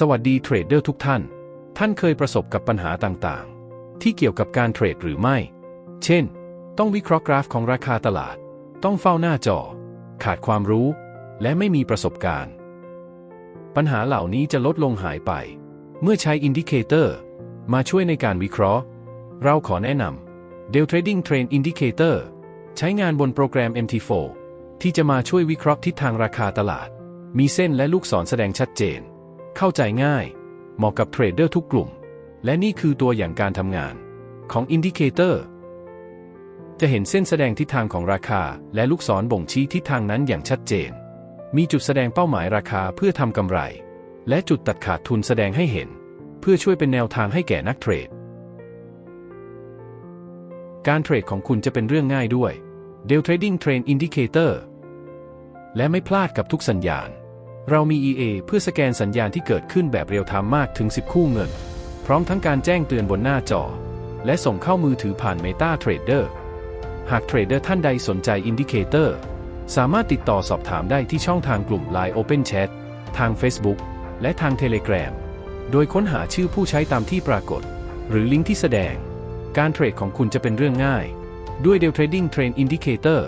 สวัสดีเทรดเดอร์ทุกท่าน ท่านเคยประสบกับปัญหาต่างๆ ที่เกี่ยวกับการเทรดหรือไม่ เช่น ต้องวิเคราะห์กราฟของราคาตลาด ต้องเฝ้าหน้าจอ ขาดความรู้ และไม่มีประสบการณ์ ปัญหาเหล่านี้จะลดลงหายไป เมื่อใช้อินดิเคเตอร์มาช่วยในการวิเคราะห์ เราขอแนะนำ d e l Trading Trend Indicator ใช้งานบนโปรแกรม MT4 ที่จะมาช่วยวิเคราะห์ทิศทางราคาตลาด มีเส้นและลูกศรแสดงชัดเจน เข้าใจง่าย เหมาะกับเทรดเดอร์ทุกกลุ่ม และนี่คือตัวอย่างการทำงานของอินดิเคเตอร์จะเห็นเส้นแสดงทิศทางของราคา และลูกศรบ่งชี้ทิศทางนั้นอย่างชัดเจน มีจุดแสดงเป้าหมายราคาเพื่อทำกำไร และจุดตัดขาดทุนแสดงให้เห็น เพื่อช่วยเป็นแนวทางให้แก่นักเทรด การเทรดของคุณจะเป็นเรื่องง่ายด้วย Dell Trading Trend Indicator และไม่พลาดกับทุกสัญญาณ เรามี EA เพื่อสแกนสัญญาณที่เกิดขึ้นแบบเรียลไทม์มากถึง 10 คู่เงิน พร้อมทั้งการแจ้งเตือนบนหน้าจอ และส่งเข้ามือถือผ่าน Meta Trader หากเทรดเดอร์ท่านใดสนใจอินดิเคเตอร์สามารถติดต่อสอบถามได้ที่ช่องทางกลุ่ม Line Open Chat ทาง Facebook และทาง Telegram โดยค้นหาชื่อผู้ใช้ตามที่ปรากฏ หรือลิงก์ที่แสดง การเทรดของคุณจะเป็นเรื่องง่าย ด้วย Dell Trading Trend Indicator